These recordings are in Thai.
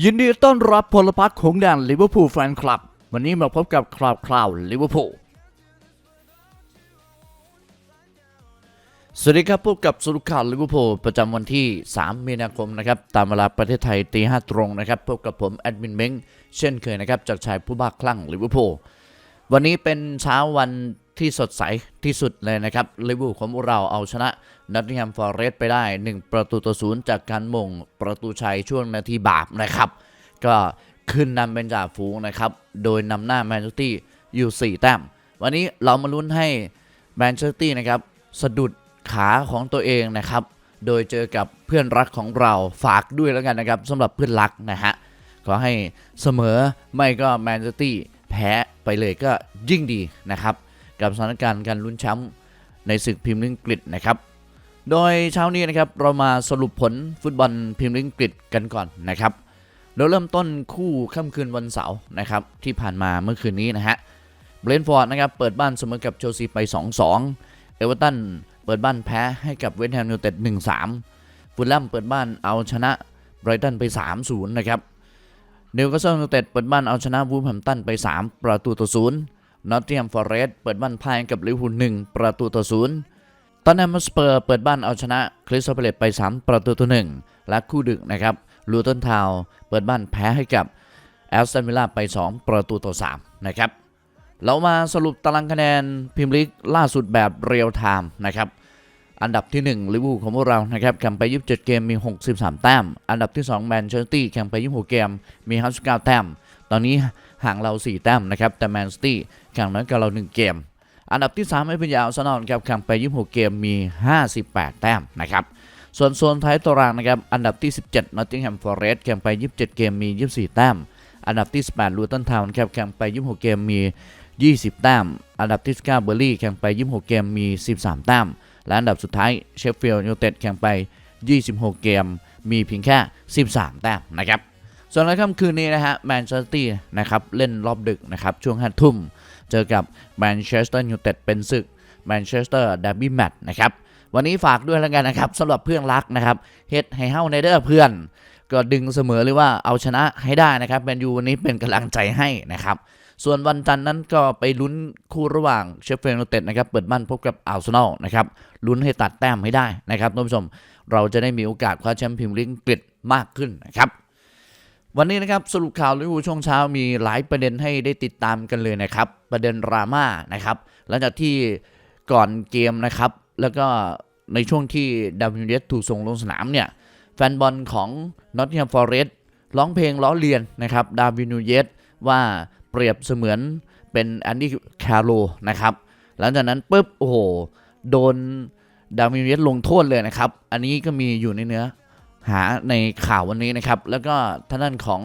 ยินดีต้อนรับพลพักของแดนลิเวอร์พูลแฟนคลับ วันนี้มาพบกับคราวคราวลิเวอร์พูลสวัสดีครับพบกับสรุข่าวลิเวอร์พูลประจำวันที่ 3 มีนาคมนะครับตามเวลาประเทศไทยตีห้าตรงนะครับพบกับผมแอดมินเม้งเช่นเคยนะครับจากชายผู้บ้าคลั่งลิเวอร์พูลวันนี้เป็นเช้าวัน ที่สดใสที่สุดเลยนะครับลิเวอร์พูลของพวกเราเอาชนะนอตติงแฮมฟอร์เรสต์ไปได้ 1 ประตูต่อศูนย์จากการมงประตูชัยช่วงนาทีบาปนะครับ ก็ขึ้นนำเป็นจ่าฝูงนะครับ โดยนำหน้าแมนเชสเตอร์อยู่ 4 แต้ม วันนี้เรามาลุ้นให้แมนเชสเตอร์นะครับสะดุดขาของตัวเองนะครับ โดยเจอกับเพื่อนรักของเราฝากด้วยแล้วกันนะครับสำหรับเพื่อนรักนะฮะขอให้เสมอไม่ก็แมนเชสเตอร์แพ้ไปเลยก็ยิ่งดีนะครับ กับสถานการณ์การลุ้นแชมป์ในศึกพรีเมียร์ลีกอังกฤษนะครับ โดยเช้านี้นะครับเรามาสรุปผลฟุตบอลพรีเมียร์ลีกอังกฤษกันก่อนนะครับเราเริ่มต้นคู่ค่ำคืนวันเสาร์นะครับที่ผ่านมาเมื่อคืนนี้นะฮะเบรนฟอร์ดนะครับเปิดบ้านเสมอกับเชลซีไป 2-2 เอเวอร์ตันเปิดบ้านแพ้ให้กับเวสต์แฮมยูไนเต็ด1-3 ฟูลแลมเปิดบ้านเอาชนะไบรตันไป 3-0 นะครับนิวคาสเซิลยูไนเต็ดเปิดบ้านเอาชนะวูฟแฮมตันไป 3 ประตูต่อ0น นอตติงแฮมฟอร์เรสต์เปิดบ้านพ่ายให้กับลิเวอร์พูล1ประตูต่อ0ตอนนั้นมาสเปอร์เปิดบ้านเอาชนะคริสตัลพาเลตไป 3 ประตูต่อ1และคู่ดึกนะครับลูตันทาวเปิดบ้านแพ้ให้กับแอสตันวิลล่าไป 2 ประตูต่อ3นะครับเรามาสรุปตารางคะแนนพรีเมียร์ลีกล่าสุดแบบเรียลไทม์นะครับอันดับที่1ลิเวอร์พูลของพวกเรานะครับแข่งไป27 เกมมี 63 แต้ม อันดับที่2แมนเชสเตอร์แข่งไป26 เกมมี59แต้ม ตอนนี้ห่างเรา 4 แต้มนะครับแต่แมนซิตี้ แข่งน้อยกว่าเรา 1 เกม อันดับที่3ไม่เป็นยาอาร์เซนอลครับแข่งไป 26 เกมมี 58 แต้มนะครับส่วนโซนท้ายตารางนะครับอันดับที่ 17 Nottingham Forest แข่งไป 27 เกมมี 24 แต้ม อันดับที่ 18 Luton Town ครับแข่งไป 26 เกมมี 20 แต้ม อันดับที่ 19เบอร์ลี่แข่งไป 26 เกมมี 13 แต้ม และอันดับสุดท้ายเชฟฟิลด์ยูไนเต็ดแข่งไป 26 เกมมีเพียงแค่ 13 แต้มนะครับส่วนในค่ำคืนนี้นะฮะแมนเชสเตอร์นะครับเล่นรอบดึกนะครับช่วง5ทุ่ม เจอกับแมนเชสเตอร์ยูไนเต็ดเป็นศึกแมนเชสเตอร์เดร์บี้แมตช์นะครับ วันนี้ฝากด้วยแล้วกันนะครับสำหรับเพื่อนรักนะครับเฮ็ดให้เฮ้าในเด้อเพื่อน ก็ดึงเสมอหรือว่าเอาชนะให้ได้นะครับแมนยูวันนี้เป็นกำลังใจให้นะครับ ส่วนวันจันทร์นั้นก็ไปลุ้นคู่ระหว่างเชฟเฟียลด์เต็ดนะครับเปิดบ้านพบกับอาร์เซนอลนะครับลุ้นให้ตัดแต้มให้ได้นะครับท่านผู้ชม เราจะได้มีโอกาสคว้าแชมป์พรีเมียร์ลีกอังกฤษมากขึ้นนะครับ วันนี้นะครับสรุปข่าวลิเวอร์พูลช่วงเช้ามีหลายประเด็นให้ได้ติดตามกันเลยนะครับ ประเด็นดราม่านะครับหลังจากที่ก่อนเกมนะครับ แล้วก็ในช่วงที่ดาวินเดสถูกส่งลงสนามเนี่ยแฟนบอลของนอตติงแฮมฟอร์เรสต์ร้องเพลงล้อเลียนนะครับดาวินูเยสว่าเปรียบเสมือนเป็นแอนดี้คาร์โลนะครับหลังจากนั้นปุ๊บโอ้โหโดนดาวินนูเยสลงโทษเลยนะครับ อันนี้ก็มีอยู่ในเนื้อ หาในข่าววันนี้นะครับ แล้วก็ท่านด้นของ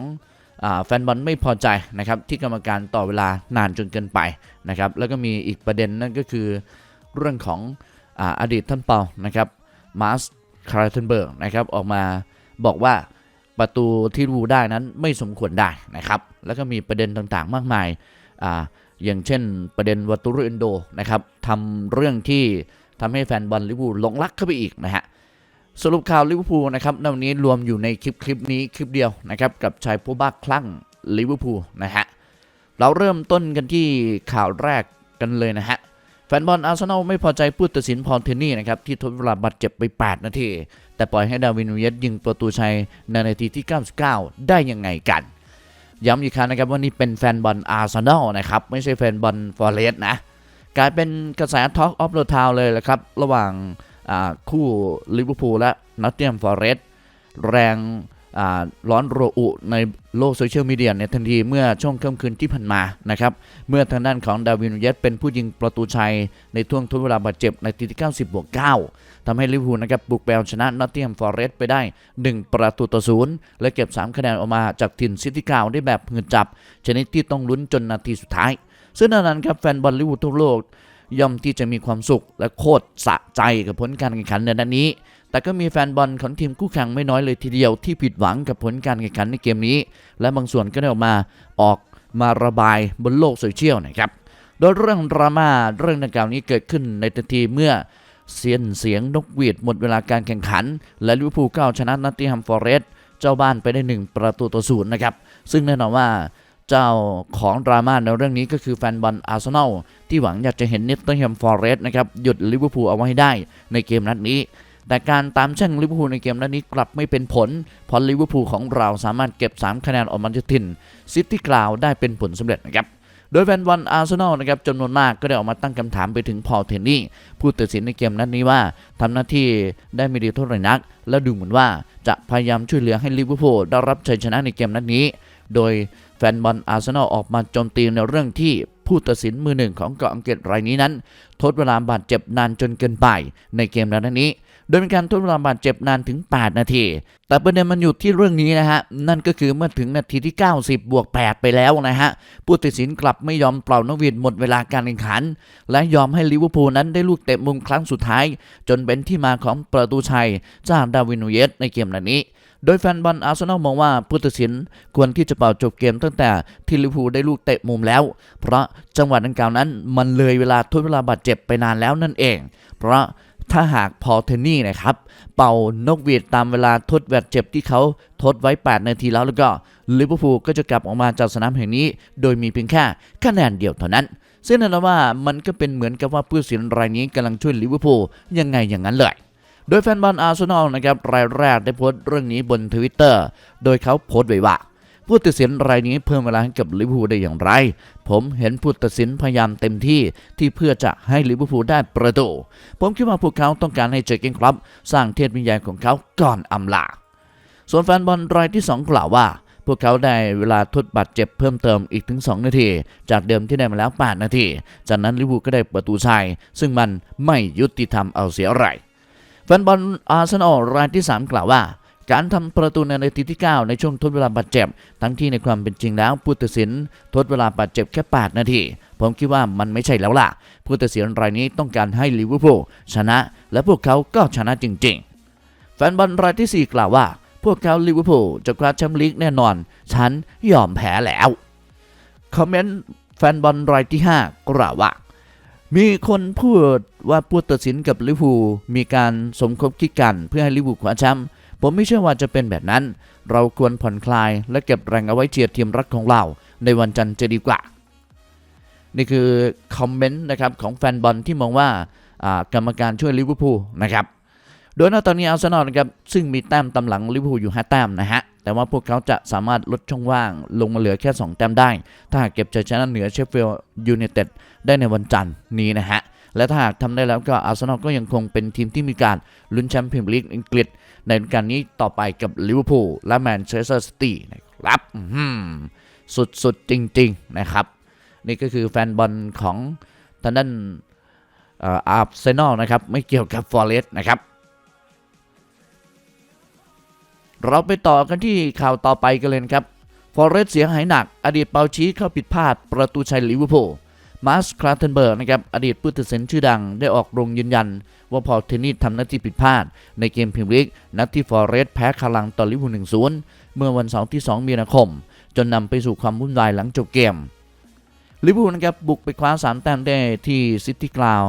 อแฟนบอลไม่พอใจนะครับที่กรรมการต่อเวลานานจนเกินไปนะครับแล้วก็มีอีกประเด็นนั่นก็คือเรื่องของออดีตท่านเปานะครับมาร์สคาร์เทนเบิร์กนะครับออกมาบอกว่าประตูที่รูได้นั้นไม่สมควรได้นะครับแล้วก็มีประเด็นต่างๆ มากมายออย่างเช่นประเด็นวัตุรุเอนโดนะครับทำเรื่องที่ทำให้แฟนบอลลิเวอร์พูลหลงรักเข้าไปอีกนะฮะ สรุปข่าวลิเวอร์พูลนะครับในวันนี้รวมอยู่ในคลิปคลิปนี้คลิปเดียวนะครับกับชายผู้บ้าคลั่งลิเวอร์พูลนะฮะเราเริ่มต้นกันที่ข่าวแรกกันเลยนะฮะแฟนบอลอาร์เซนอลไม่พอใจผู้ตัดสินพอเทนนี่นะครับที่ทดเวลาบาดเจ็บไป 8 นาที แต่ปล่อยให้ดาวินเยสยิงประตูชัยในนาทีที่ 99 ได้ยังไงกัน ย้ำอีกครั้งนะครับว่านี่เป็นแฟนบอลอาร์เซนอลนะครับไม่ใช่แฟนบอลฟอร์เรสต์นะกลายเป็นกระแสท็อกออฟเดอะทาวเลยแหละครับ ระหว่าง คู่ลิเวอร์พูลและนอตเทียมฟอร์เรสต์แรงร้อนระอุในโลกโซเชียลมีเดียในทันทีเมื่อช่วงค่ำคืนที่ผ่านมานะครับ เมื่อทางด้านของดาวินเยสเป็นผู้ยิงประตูชัยในช่วงทดเวลาบาดเจ็บในทีที่ 90บวก9ทำให้ลิเวอร์พูลนะครับบุกไปเอาชนะนอตเทียมฟอร์เรสต์ไปได้ 1 ประตูต่อศูนย์และเก็บ 3 คะแนนออกมาจากถิ่นซิตี้กาวได้แบบเหืดจับ ชนิดที่ต้องลุ้นจนนาทีสุดท้าย ซึ่งดังนั้นครับแฟนบอลลิเวอร์พูลทั่วโลก ย่อมที่จะมีความสุขและโคตรสะใจกับผลการแข่งขันในนัดนี้ แต่ก็มีแฟนบอลของทีมคู่แข่งไม่น้อยเลยทีเดียวที่ผิดหวังกับผลการแข่งขันในเกมนี้ และบางส่วนก็ได้ออกมาออกมาระบายบนโลกโซเชียลนะครับ โดยเรื่องดราม่าเรื่องดังกล่าวนี้เกิดขึ้นในทันทีเมื่อเสียนเสียงนกหวีดหมดเวลาการแข่งขัน และลิเวอร์พูลก็เอาชนะนอตติแฮมฟอร์เรสต์เจ้าบ้านไปได้ 1 ประตูต่อศูนย์นะครับ ซึ่งแน่นอนว่า เจ้าของดราม่าในเรื่องนี้ก็คือแฟนบอลอาร์เซนอลที่หวังอยากจะเห็นนิตเตอร์แฮมฟอร์เรสต์นะครับหยุดลิเวอร์พูลเอาไว้ให้ได้ในเกมนัดนี้ แต่การตามแช่งลิเวอร์พูลในเกมนัดนี้กลับไม่เป็นผลเพราะลิเวอร์พูลของเราสามารถเก็บ 3 คะแนนออกมาจากถิ่นซิตี้กราวได้เป็นผลสำเร็จนะครับโดยแฟนบอลอาร์เซนอลนะครับจำนวนมากก็ได้ออกมาตั้งคำถามไปถึงพอลเทนนี่ผู้ตัดสินในเกมนัดนี้ว่าทำหน้าที่ได้ไม่ดีเท่าไหร่นัก และดูเหมือนว่าจะพยายามช่วยเหลือให้ลิเวอร์พูลได้รับชัยชนะในเกมนัดนี้ โดย แฟนบอลอาร์เซนอลออกมาโจมตีในเรื่องที่ผู้ตัดสินมือหนึ่งของเกาะอังกฤษรายนี้นั้น ทดเวลาบาดเจ็บนานจนเกินไปในเกมนัดนี้ โดยมีการทดเวลาบาดเจ็บนานถึง 8 นาที แต่ประเด็นมันอยู่ที่เรื่องนี้นะฮะ นั่นก็คือเมื่อถึงนาทีที่ 90 บวก 8 ไปแล้วนะฮะ ผู้ตัดสินกลับไม่ยอมเป่านกหวีดหมดเวลาการแข่งขัน และยอมให้ลิเวอร์พูลนั้นได้ลูกเตะมุมครั้งสุดท้าย จนเป็นที่มาของประตูชัยจากดาวินนูเยสในเกมนัดนี้โดยแฟนบอลอาร์เซนอลมองว่าผู้ตัดสินควรที่จะเป่าจบเกมตั้งแต่ที่ลิเวอร์พูลได้ลูกเตะมุมแล้ว เพราะจังหวะดังกล่าวนั้นมันเลยเวลาทดเวลาบาดเจ็บไปนานแล้วนั่นเอง เพราะ ถ้าหากพอเทนนี่นะครับ เป่านกหวีดตามเวลาทดบาดเจ็บที่เขาทดไว้ 8 นาทีแล้วแล้วก็ลิเวอร์พูลก็จะกลับออกมาจากสนามแห่งนี้ โดยมีเพียงแค่คะแนนเดียวเท่านั้น ซึ่งนั่นแปลว่ามันก็เป็นเหมือนกับว่าผู้สินรายนี้กำลังช่วยลิเวอร์พูลยังไงอย่างนั้นเลยโดยแฟนบอลอาร์เซนอลนะครับรายแรกได้โพสต์เรื่องนี้บนทวิตเตอร์โดยเขาโพสต์ไว้ว่า ผู้ตัดสินรายนี้เพิ่มเวลาให้กับลิเวอร์พูลได้อย่างไร ผมเห็นผู้ตัดสินพยายามเต็มที่ที่เพื่อจะให้ลิเวอร์พูลได้ประตู ผมคิดว่าพวกเขาต้องการให้เจอร์เกนคลับ สร้างเทพวิญญาณของเขาก่อนอำลา ส่วนแฟนบอลรายที่ 2 กล่าวว่า พวกเขาได้เวลาทดบาดเจ็บเพิ่มเติมอีกถึง 2 นาที จากเดิมที่ได้มาแล้ว 8 นาที จากนั้นลิเวอร์พูลก็ได้ประตูชัยซึ่งมันไม่ยุติธรรมเอาเสียอะไรแฟนบอลอาร์เซนอลรายที่ 3 กล่าวว่า การทำประตูในนาทีที่ 9 ในช่วงทดเวลาบาดเจ็บ ทั้งที่ในความเป็นจริงแล้วผู้ตัดสินทดเวลาบาดเจ็บแค่ 8 นาที ผมคิดว่ามันไม่ใช่แล้วล่ะ ผู้ตัดสินรายนี้ต้องการให้ลิเวอร์พูลชนะ และพวกเขาก็ชนะจริง ๆ แฟนบอลรายที่ 4 กล่าวว่า พวกเขาลิเวอร์พูลจะคว้าแชมป์ลีกแน่นอน ฉันยอมแพ้แล้วคอมเมนต์แฟนบอลรายที่ 5 กล่าวว่ามีคนพูดว่าผู้ตัดสินกับลิเวอร์พูลมีการสมคบคิดกันเพื่อให้ลิเวอร์พูลคว้าแชมป์ ผมไม่เชื่อว่าจะเป็นแบบนั้น เราควรผ่อนคลายและเก็บแรงเอาไว้เชียร์ทีมรักของเรา ในวันจันทร์จะดีกว่า นี่คือคอมเมนต์นะครับของแฟนบอลที่มองว่ากรรมการช่วยลิเวอร์พูลนะครับโดยณตอนนี้อาร์เซนอลนะครับซึ่งมีแต้มตำหลังลิเวอร์พูลอยู่ 5 แต้มนะฮะ แต่ว่าพวกเขาจะสามารถลดช่องว่างลงมาเหลือแค่ 2 แต้มได้ ถ้าหากเก็บชัยชนะเหนือเชฟฟิลด์ยูไนเต็ดได้ในวันจันทร์นี้นะฮะ และถ้าหากทำได้แล้วก็อาร์เซนอลก็ยังคงเป็นทีมที่มีการลุ้นแชมป์พรีเมียร์ลีกอังกฤษ ในฤดูการนี้ต่อไปกับลิเวอร์พูลและแมนเชสเตอร์ซิตี้นะครับอื้อหือสุดๆจริง ๆ นะครับ นี่ก็คือแฟนบอลของทางด้านอาร์เซนอลนะครับ ไม่เกี่ยวกับฟอร์เรสต์นะครับ เราไปต่อกันที่ข่าวต่อไปกันเลยครับฟอร์เรสต์เสียหายหนัก อดีตเปาชี้เข้าผิดพลาดประตูชัยลิเวอร์พูลมาร์สคลาเทนเบิร์กนะครับ อดีตผู้ตัดสินชื่อดังได้ออกโรงยืนยัน ว่าพอเทนนิสทำหน้าที่ผิดพลาด ในเกมพรีเมียร์ลีกนัดที่ฟอร์เรสแพ้คาลังต่อลิเวอร์พูล1-0เมื่อวันเสาร์ที่ 2 มีนาคม จนนำไปสู่ความวุ่นวายหลังจบเกมลิเวอร์พูลนะครับบุกไปคว้า3แต้มได้ที่ซิตี้กราว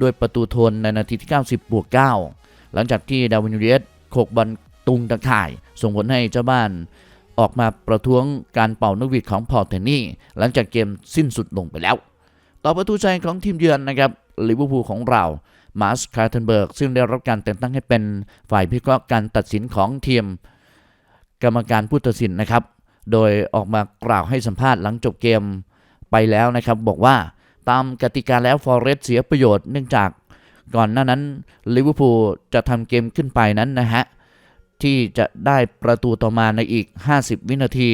ด้วยประตูทนในนาทีที่ 90บวก9หลังจากที่ดาวินเยสโขกบอลตุงตะข่าย ส่งผลให้เจ้าบ้านออกมาประท้วงการเป่านกหวีดของพอเทนนี่ หลังจากเกมสิ้นสุดลงไปแล้ว ต่อประตูชัยของทีมเยือนนะครับลิเวอร์พูลของเรา มาร์สคาร์เทนเบิร์กซึ่งได้รับการแต่งตั้งให้เป็นฝ่ายพิเคราะห์การตัดสินของทีม กรรมการผู้ตัดสินนะครับ โดยออกมากล่าวให้สัมภาษณ์หลังจบเกมไปแล้วนะครับ บอกว่าตามกติกาแล้วฟอร์เรสเสียประโยชน์เนื่องจากก่อนหน้านั้นลิเวอร์พูลจะทำเกมขึ้นไปนั้นนะฮะ ที่จะได้ประตูต่อมาในอีก 50 วินาที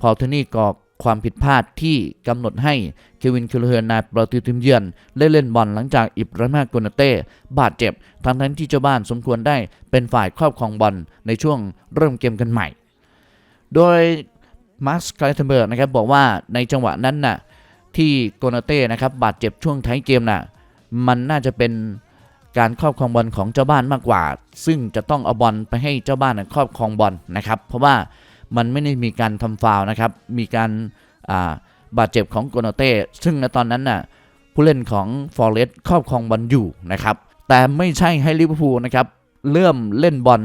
พอเทนนี่ก่อ ความผิดพลาดที่กำหนดให้เควินคิลเฮนนายประตูทีมเยือนได้เล่นบอลหลังจากอิบราฮิมาโกนาเต้บาดเจ็บ ทั้งทั้งที่เจ้าบ้านสมควรได้เป็นฝ่ายครอบครองบอลในช่วงเริ่มเกมกันใหม่ โดยมาร์คไคลเทนเบิร์กนะครับบอกว่าในจังหวะนั้นน่ะที่โกนาเต้นะครับบาดเจ็บช่วงท้ายเกมน่ะมันน่าจะเป็นการครอบครองบอลของเจ้าบ้านมากกว่า ซึ่งจะต้องเอาบอลไปให้เจ้าบ้านครอบครองบอลนะครับ เพราะว่า มันไม่ได้มีการทำฟาวนะครับ มีการาบาดเจ็บของโกนาเต้ ซึ่งในตอนนั้นน่ะผู้เล่นของฟอร์เรสต์ครอบครองบอลอยู่นะครับ แต่ไม่ใช่ให้ลิเวอร์พูลนะครับเริ่มเล่นบอล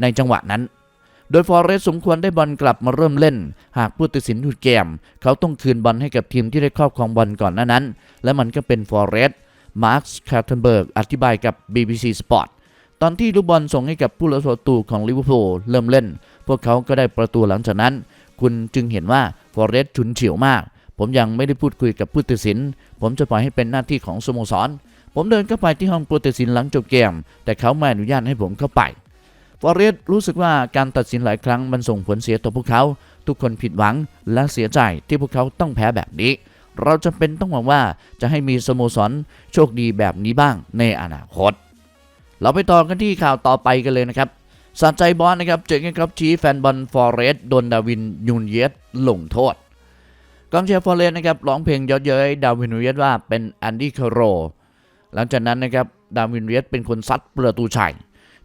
ในจังหวะนั้น โดยฟอร์เรสสมควรได้บอลกลับมาเริ่มเล่น หากผู้ตัดสินหยุดเกม เขาต้องคืนบอลให้กับทีมที่ได้ครอบครองบอลก่อนหน้านั้น และมันก็เป็นฟอร์เรสมาร์คคาร์เทนเบิร์กอธิบายกับ BBC Sport ตอนที่ลูกบอลส่งให้กับผู้รักษาตูของลิเวอร์พูลเริ่มเล่น พวกเขาก็ได้ประตูหลังจากนั้น คุณจึงเห็นว่าฟอร์เรสฉุนเฉียวมาก ผมยังไม่ได้พูดคุยกับผู้ตัดสิน ผมจะปล่อยให้เป็นหน้าที่ของสโมสร ผมเดินเข้าไปที่ห้องผู้ตัดสินหลังจบเกม แต่เขาไม่อนุญาตให้ผมเข้าไปฟอร์เรสรู้สึกว่าการตัดสินหลายครั้งมันส่งผลเสียต่อพวกเขา ทุกคนผิดหวังและเสียใจที่พวกเขาต้องแพ้แบบนี้ เราจำเป็นต้องหวังว่าจะให้มีสโมสรโชคดีแบบนี้บ้างในอนาคต เราไปต่อกันที่ข่าวต่อไปกันเลยนะครับ สะใจบอลนะครับเจอกันครับชี้แฟนบอลฟอร์เรสโดนดาวินยูนเยสลงโทษกองเชียร์ฟอร์เรสนะครับร้องเพลงยอะเย้ยดาวินยูนเยสว่าเป็นแอนดี้คาโรหลังจากนั้นนะครับดาวินยูนเยสเป็นคนซัดประตูชัย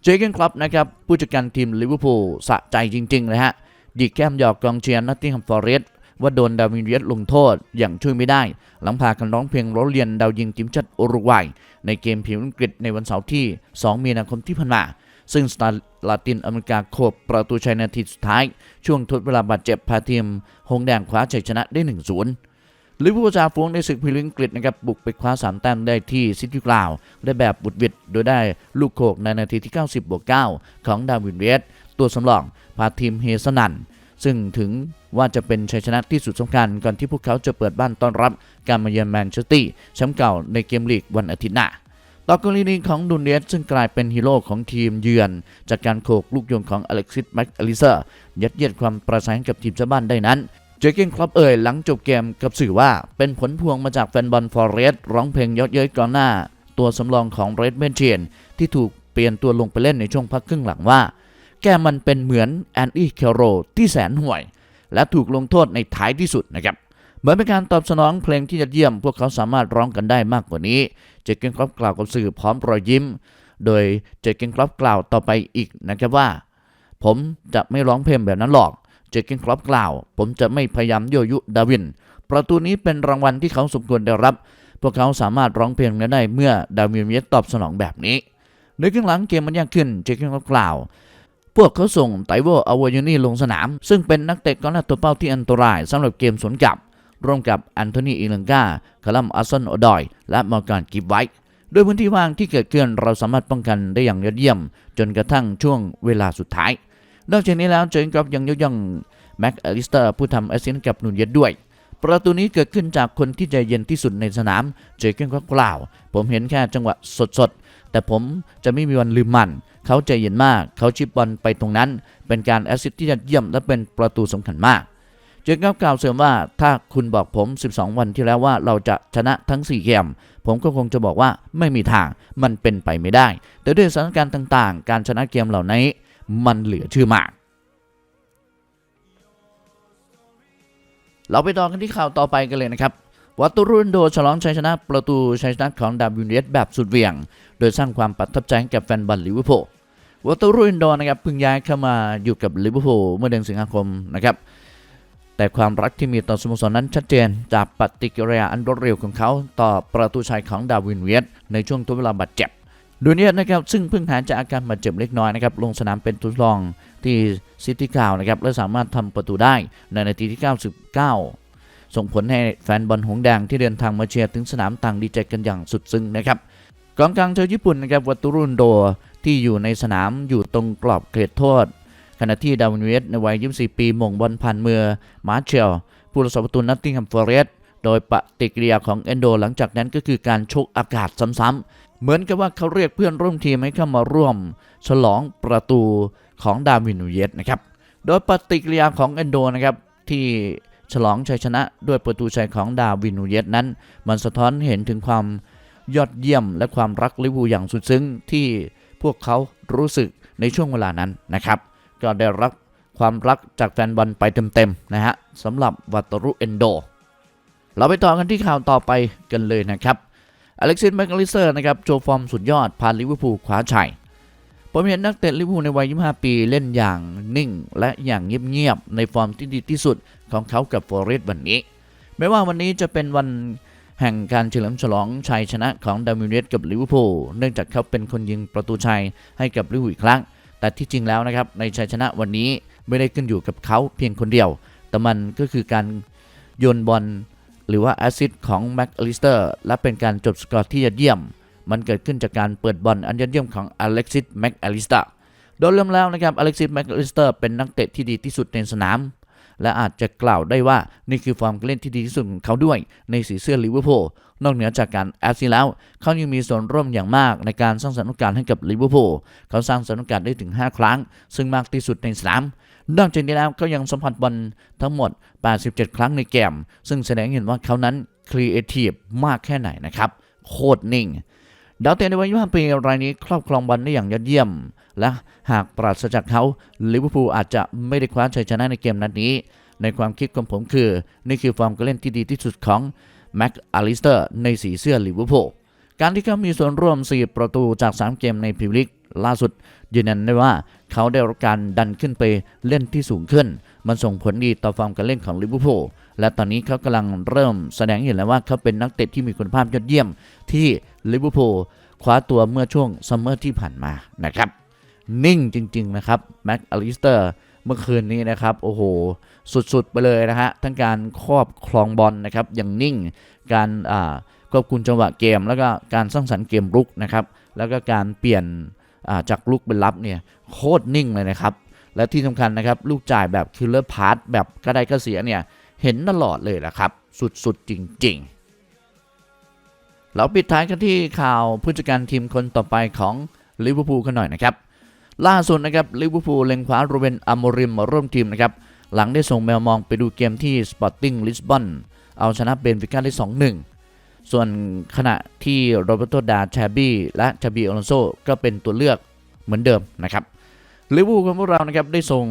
เจอเกนคลับนะครับผู้จัดการทีมลิเวอร์พูลสะใจจริงๆเลยฮะดีแก้มหยอกกองเชียร์นอตติงแฮมฟอร์เรสว่าโดนดาวินเวียสลงโทษอย่างช่วยไม่ได้ หลังพากันร้องเพลงร้องเรียนดาวยิงทีมชาติอุรุกวัย ในเกมผิวอังกฤษในวันเสาร์ที่ 2 มีนาคมที่ผ่านมา ซึ่งสตาร์ลาตินอเมริกาโขบประตูชัยนาทีสุดท้าย ช่วงทดเวลาบาดเจ็บพาทีม หงแดงคว้าชัยชนะได้ 1-0ลิเวอร์พูลจ่าฝูงในศึกพรีเมียร์ลีกอังกฤษนะครับบุกไปคว้า 3 แต้มได้ที่ซิตี้กราวได้แบบบุดหวิดโดยได้ลูกโขกในนาทีที่ 90บวก9ของดาวินเวสตัวสำรองพาทีมเฮสนันซึ่งถึงว่าจะเป็นชัยชนะที่สุดสำคัญก่อนที่พวกเขาจะเปิดบ้านต้อนรับการมาเยือนแมนเชสเตอร์แชมป์เก่าในเกมลีกวันอาทิตย์หน้า ต่อกรณีของดุนเนสซึ่งกลายเป็นฮีโร่ของทีมเยือน จากการโขกลูกโยงของอเล็กซิสแม็กอลิเซอร์ยัดเยียดความประสานกับทีมเจ้าบ้านได้นั้นเจเกนคลับเอ่ยหลังจบเกมกับสื่อว่าเป็นผลพวงมาจากแฟนบอลฟอร์เรสร้องเพลงยอะเย้ยก่อนหน้า ตัวสำรองของเรดเมนเชียนที่ถูกเปลี่ยนตัวลงไปเล่นในช่วงพักครึ่งหลังว่า แกมันเป็นเหมือนแอนอี้เคโรที่แสนห่วย และถูกลงโทษในท้ายที่สุดนะครับ เหมือนเป็นการตอบสนองเพลงที่ยอดเยี่ยม พวกเขาสามารถร้องกันได้มากกว่านี้ เจเกนครอปกล่าวกับสื่อพร้อมรอยยิ้ม โดยเจเกนครอปกล่าวต่อไปอีกนะครับว่า ผมจะไม่ร้องเพลงแบบนั้นหรอก เจเกนครอปกล่าว ผมจะไม่พยายามยั่วยุดาวิน ประตูนี้เป็นรางวัลที่เขาสมควรได้รับ พวกเขาสามารถร้องเพลงนั้นได้เมื่อดาวินเวียตอบสนองแบบนี้ในครึ่งหลังเกมมันยากขึ้น เจเกนครอปกล่าวพวกเขาส่งไตโวอาวายนี่ลงสนาม ซึ่งเป็นนักเตะกองหน้าตัวเป้าที่อันตรายสำหรับเกมสวนกลับ ร่วมกับแอนโทนีอีลังกาคาลัมอัสซันอดอย และมอร์กานกิฟไวท์ด้วยพื้นที่ว่างที่เกิดขึ้นเราสามารถป้องกันได้อย่างยอดเยี่ยม จนกระทั่งช่วงเวลาสุดท้าย นอกจากนี้แล้วเจนกรอบยังยกย่องแม็กอลิสเตอร์ผู้ทำแอสซิสต์กับนูนเยสด้วย ประตูนี้เกิดขึ้นจากคนที่ใจเย็นที่สุดในสนาม เจเกนก็กล่าว ผมเห็นแค่จังหวะสดๆ แต่ผมจะไม่มีวันลืมมัน เขาใจเย็นมาก เขาชิปบอลไปตรงนั้น เป็นการแอสซิสต์ที่ยอดเยี่ยมและเป็นประตูสำคัญมาก เจคอบกล่าวเสริมว่าถ้าคุณบอกผม 12 วันที่แล้วว่าเราจะชนะทั้ง 4 เกม ผมก็คงจะบอกว่าไม่มีทางมันเป็นไปไม่ได้ แต่ด้วยสถานการณ์ต่างๆ การชนะเกมเหล่านี้มันเหลือชื่อมากเราไปต่อกันที่ข่าวต่อไปกันเลยนะครับ วัตตุรุนโดฉลองชัยชนะประตูชัยชนะของดาวินเยสแบบสุดเหวี่ยง โดยสร้างความประทับใจให้กับแฟนบอลลิเวอร์พูลวัตตุรุนโดนะครับเพิ่งย้ายเข้ามาอยู่กับลิเวอร์พูลเมื่อเดือนสิงหาคมนะครับ แต่ความรักที่มีต่อสโมสรนั้นชัดเจน จากปฏิกิริยาอันรวดเร็วของเขา ต่อประตูชัยของดาวินเวียตในช่วงทดเวลาบาดเจ็บดูเนี่ยนะครับซึ่งเพิ่งหายจากอาการบาดเจ็บเล็กน้อยนะครับลงสนามเป็นทดลองที่ซิตี้กาวนะครับและสามารถทำประตูได้ในนาทีที่ 99 ส่งผลให้แฟนบอลหงแดงที่เดินทางมาเชียร์ถึงสนามต่างดีใจกันอย่างสุดซึ้งนะครับกองกลางชาวญี่ปุ่นนะครับวัตตุรุนโดที่อยู่ในสนามอยู่ตรงกรอบเขตโทษ ขณะที่ดาวินเวสในวัย 24 ปีหม่งบอลผ่านมือมาร์เชลผู้รักษาประตูนัตติงแฮมฟอร์เรสโดยปฏิกิริยาของเอนโดหลังจากนั้นก็คือการชกอากาศซ้ำๆ เหมือนกับว่าเขาเรียกเพื่อนร่วมทีมให้เข้ามาร่วม ฉลองประตูของดาวินเยสนะครับ โดยปฏิกิริยาของเอนโดนะครับที่ฉลองชัยชนะด้วยประตูชัยของดาวินเยสนั้น มันสะท้อนเห็นถึงความยอดเยี่ยมและความรักลิเวอร์พูลอย่างสุดซึ้งที่พวกเขารู้สึกในช่วงเวลานั้นนะครับ ก็ได้รับความรักจากแฟนบอลไปเต็มๆนะฮะสำหรับวัตรุเอนโด เราไปต่อกันที่ข่าวต่อไปกันเลยนะครับอเล็กซิสแมคลิสเตอร์นะครับโชว์ฟอร์มสุดยอดพาลิเวอร์พูลคว้าชัยผมเห็นนักเตะลิเวอร์พูลในวัย 25 ปีเล่นอย่างนิ่ง และอย่างเงียบๆในฟอร์มที่ดีที่สุดของเขากับฟอร์เรสต์วันนี้ ไม่ว่าวันนี้จะเป็นวันแห่งการเฉลิมฉลองชัยชนะของดามิเนสกับลิเวอร์พูลเนื่องจากเขาเป็นคนยิงประตูชัยให้กับลิเวอร์พูลอีกครั้ง แต่ที่จริงแล้วนะครับในชัยชนะวันนี้ไม่ได้ขึ้นอยู่กับเขาเพียงคนเดียว แต่มันก็คือการโยนบอลหรือว่าแอซิดของแม็กอลิสเตอร์และเป็นการจบสกอร์ที่ยอดเยี่ยม มันเกิดขึ้นจากการเปิดบอลอันยอดเยี่ยมของอเล็กซิสแม็กอลิสเตอร์โดยรวมแล้วนะครับอเล็กซิสแม็กอลิสเตอร์เป็นนักเตะที่ดีที่สุดในสนาม และอาจจะกล่าวได้ว่านี่คือฟอร์มการเล่นที่ดีที่สุดของเขาด้วย ในสีเสื้อลิเวอร์พูลนอกเหนือจากการแอสซิแล้ว เขายังมีส่วนร่วมอย่างมากในการสร้างสรรค์โอกาสให้กับลิเวอร์พูลเขาสร้างสรรค์โอกาสได้ถึง 5 ครั้ง ซึ่งมากที่สุดในสนามนอกจากนี้แล้วเขายังสัมผัสบอลทั้งหมด 87 ครั้งในเกมซึ่งแสดงให้เห็นว่าเขานั้นครีเอทีฟมากแค่ไหนนะครับโคตรนิ่ง ดาวเตะในวัย 25 ปีรายนี้ครอบครองบอลได้อย่างยอดเยี่ยม และหากปราศจากเขาลิเวอร์พูลอาจจะไม่ได้คว้าชัยชนะในเกมนัดนี้ ในความคิดของผมคือ นี่คือฟอร์มการเล่นที่ดีที่สุดของแม็กอลิสเตอร์ในสีเสื้อลิเวอร์พูลการที่เขามีส่วนร่วม 4 ประตูจาก 3 เกมในพรีเมียร์ลีกล่าสุดยืนยันได้ว่าเขาได้รับการดันขึ้นไปเล่นที่สูงขึ้น มันส่งผลดีต่อฟอร์มการเล่นของลิเวอร์พูลและตอนนี้เขากำลังเริ่มแสดงเห็นแล้วว่าเขาเป็นนักเตะที่มีคุณภาพยอดเยี่ยมที่ลิเวอร์พูลคว้าตัวเมื่อช่วงซัมเมอร์ที่ผ่านมานะครับ นิ่งจริง ๆ นะครับแม็กอลิสเตอร์เมื่อคืนนี้นะครับ โอ้โห สุดๆ ไปเลยนะฮะ ทั้งการครอบครองบอลนะครับ อย่างนิ่ง การอ่าควบคุมจังหวะเกม แล้วก็การสร้างสรรค์เกมรุกนะครับ แล้วก็การเปลี่ยนอ่าจากลุกเป็นรับเนี่ย โคตรนิ่งเลยนะครับ และที่สำคัญนะครับ ลูกจ่ายแบบคิลเลอร์พาร์ตแบบกระไดกระเสียเนี่ย เห็นตลอดเลยนะครับ สุดๆ จริง ๆ เราปิดท้ายกันที่ข่าวผู้จัดการทีมคนต่อไปของลิเวอร์พูลกันหน่อยนะครับ ล่าสุดนะครับลิเวอร์พูลเล็งคว้าโรเบนอามริมมาร่วมทีมนะครับ หลังได้ส่งแมวมองไปดูเกมที่สปอร์ติ้งลิสบอนเอาชนะเบนฟิก้าได้ 2-1 ส่วนขณะที่โรเบโตดาชาบีและชาบีอลอนโซก็เป็นตัวเลือกเหมือนเดิมนะครับ ลิเวอร์พูลของพวกเรานะครับได้ส่ง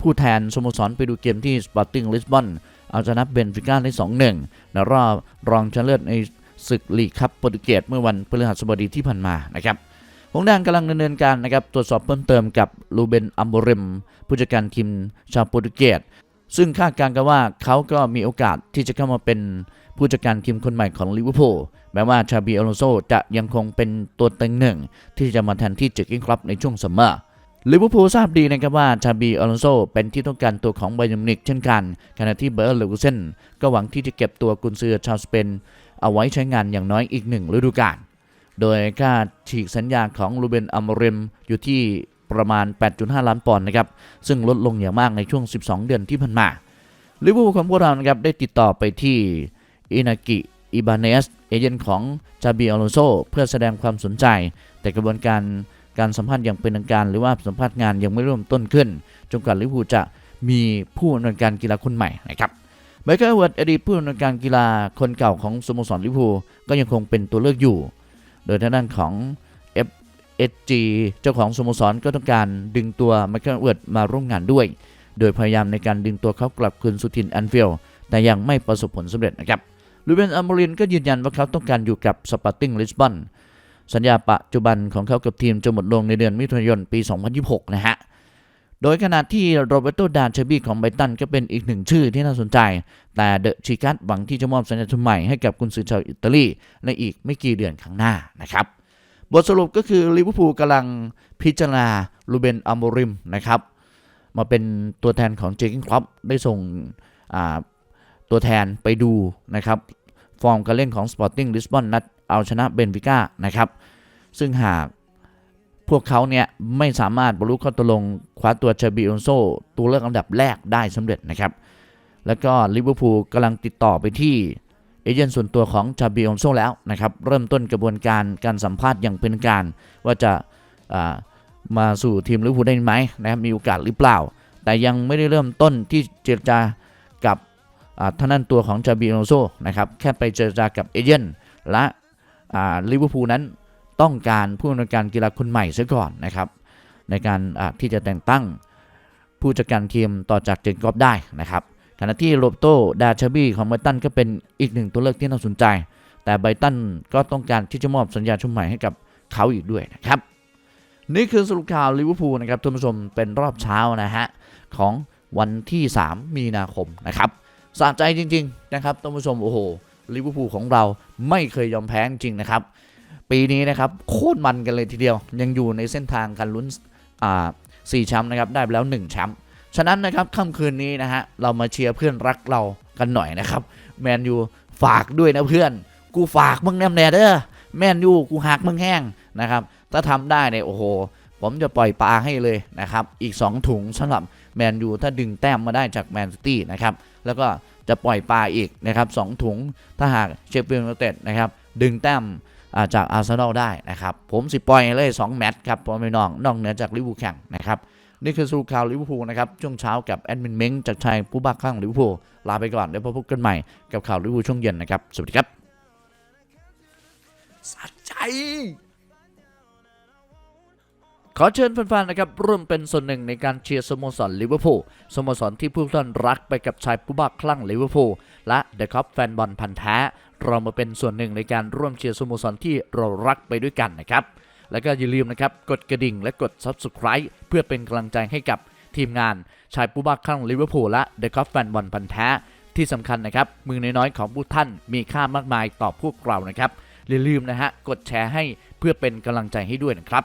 ผู้แทนสโมสรไปดูเกมที่สปอร์ติ้งลิสบอนเอาชนะเบนฟิก้าได้ 2-1ในรอบรองชนะเลิศในศึกลีกคัพโปรตุเกสเมื่อวันพฤหัสบดีที่ผ่านมานะครับหงแดงกำลังดำเนินการนะครับตรวจสอบเพิ่มเติมกับลูเบนอัมโบริมผู้จัดการทีมชาวโปรตุเกสซึ่งคาดการณ์กันว่าเขาก็มีโอกาสที่จะเข้ามาเป็นผู้จัดการทีมคนใหม่ของลิเวอร์พูลแม้ว่าชาบีอลโซจะยังคงเป็นตัวเต็งหนึ่งที่จะมาแทนที่เจอกิ้งคลับในช่วงซัมเมอร์ ลิเวอร์พูลทราบดีนะครับว่าชาบีอลอนโซเป็นที่ต้องการตัวของไบยมิวนิกเช่นกัน ขณะที่เบอร์เลกูเซนก็หวังที่จะเก็บตัวกุนซือชาวสเปน เอาไว้ใช้งานอย่างน้อยอีกหนึ่งฤดูกาล โดยค่าฉีกสัญญาของลูเบนอัมเริมอยู่ที่ประมาณ 8.5 ล้านปอนด์นะครับ ซึ่งลดลงอย่างมากในช่วง 12 เดือนที่ผ่านมา ลิเวอร์พูลของพวกเรานะครับได้ติดต่อไปที่อินากิอิบานเนสเอเจนต์ของจาบีอลอนโซเพื่อแสดงความสนใจ แต่กระบวนการ การสัมภาษณ์อย่างเป็นทางการ หรือว่าสัมภาษณ์งานยังไม่เริ่มต้นขึ้นจนกว่าลิเวอร์พูลจะมีผู้อำนวยการกีฬาคนใหม่นะครับไมเคิลเวิร์ดอดีตผู้อำนวยการกีฬาคนเก่าของสโมสรลิเวอร์พูลก็ยังคงเป็นตัวเลือกอยู่ โดยทางด้านของ FSG เจ้าของสโมสรก็ต้องการดึงตัวไมเคิลเวิร์ดมาร่วมงานด้วย โดยพยายามในการดึงตัวเขากลับคืนสุทินแอนฟิลด์แต่ยังไม่ประสบผลสำเร็จนะครับลูเบนอัมโมรินก็ยืนยันว่าเขาต้องการอยู่กับสปอร์ติ้งลิสบอน สัญญาปัจจุบันของเขากับทีมจะหมดลงในเดือนมิถุนายนปี 2026 นะฮะ โดยขณะที่โรเบโตดานเชบี้ของไบตันก็เป็นอีกหนึ่งชื่อที่น่าสนใจ แต่เดอะชิกัสหวังที่จะมอบสัญญาทุนใหม่ให้กับกุนซือชาวอิตาลีในอีกไม่กี่เดือนข้างหน้านะครับ บทสรุปก็คือลิเวอร์พูลกำลังพิจารณาลูเบนอัมโมริมนะครับมาเป็นตัวแทนของเจคิงคลับได้ส่งตัวแทนไปดูนะครับ ฟอร์มการเล่นของ Sporting Lisbon นัดเอาชนะเบนฟิก้านะครับ ซึ่งหากพวกเขาเนี่ยไม่สามารถบรรลุข้อตกลงคว้าตัวเชบิออนโซตัวเลือกอันดับแรกได้สำเร็จนะครับ แล้วก็ลิเวอร์พูลกำลังติดต่อไปที่เอเจนต์ส่วนตัวของชาบิออนโซแล้วนะครับ เริ่มต้นกระบวนการการสัมภาษณ์อย่างเป็นการ ว่าจะามาสู่ทีมลิเวอร์พูลได้ไหมนะครับมีโอกาสหรือเปล่า แต่ยังไม่ได้เริ่มต้นที่เจรจากับท่านั้นตัวของจาบิออนโซนะครับแค่ไปเจรจากับเอเจนต์และลิเวอร์พูลนั้น ต้องการผู้อำนวยการกีฬาคนใหม่ซะก่อนนะครับ ในการที่จะแต่งตั้งผู้จัดการทีมต่อจากเจนกอบได้นะครับขณะที่โรบโตดาชบี้ของไบรตันก็เป็นอีกหนึ่งตัวเลือกที่น่าสนใจ แต่ไบรตันก็ต้องการที่จะมอบสัญญาชุดใหม่ให้กับเขาอีกด้วยนะครับ นี่คือสรุปข่าวลิเวอร์พูลนะครับท่านผู้ชมเป็นรอบเช้านะฮะของวันที่ 3 มีนาคมนะครับสะใจจริง ๆ นะครับท่านผู้ชมโอ้โหลิเวอร์พูลของเราไม่เคยยอมแพ้จริงนะครับ ปีนี้นะครับโคตรมันกันเลยทีเดียว ยังอยู่ในเส้นทางการลุ้นอ่าสี่แชมป์นะครับได้ไปแล้ว1แชมป์ฉะนั้นนะครับค่ำคืนนี้นะฮะเรามาเชียร์เพื่อนรักเรากันหน่อยนะครับแมนยูฝากด้วยนะเพื่อน กูฝากมึงแนมแน่เด้อแมนยูกูหักมึงแห้งนะครับถ้าทำได้เนี่ยโอ้โห ผมจะปล่อยปลาให้เลยนะครับอีก 2 ถุงสำหรับแมนยูถ้าดึงแต้มมาได้จากแมนซิตี้นะครับแล้วก็จะปล่อยปลาอีกนะครับสองถุงถ้าหากเชฟฟิลด์ยูไนเต็ดนะครับดึงแต้ม จากอาร์เซนอลได้นะครับผมสิปล่อยเลย 2 แมตช์ครับพอไม่น้องนอกเหนือจากลิเวอร์พูลแข่งนะครับนี่คือสรุปข่าวลิเวอร์พูลนะครับช่วงเช้ากับแอดมินเม้งจากชายผู้บ้าคลั่งลิเวอร์พูลลาไปก่อนเดี๋ยวพบกันใหม่กับข่าวลิเวอร์พูลช่วงเย็นนะครับสวัสดีครับสะใจ ขอเชิญแฟนๆนะครับร่วมเป็นส่วนหนึ่งในการเชียร์สโมสรลิเวอร์พูลสโมสรที่ผู้ท่านรักไปกับชายผู้บ้าคลั่งลิเวอร์พูลและเดอะคัพแฟนบอลพันธ์แท้เรามาเป็นส่วนหนึ่งในการร่วมเชียร์สโมสรที่เรารักไปด้วยกันนะครับ แล้วก็อย่าลืมนะครับกดกระดิ่งและกด Subscribe เพื่อเป็นกำลังใจให้กับทีมงานชายผู้บ้าคลั่งลิเวอร์พูลและเดอะคัพแฟนบอลพันธ์แท้ที่สำคัญนะครับมือน้อยๆของผู้ท่านมีค่ามากมายต่อพวกเรานะครับอย่าลืมนะฮะกดแชร์ให้เพื่อเป็นกำลังใจให้ด้วยนะครับ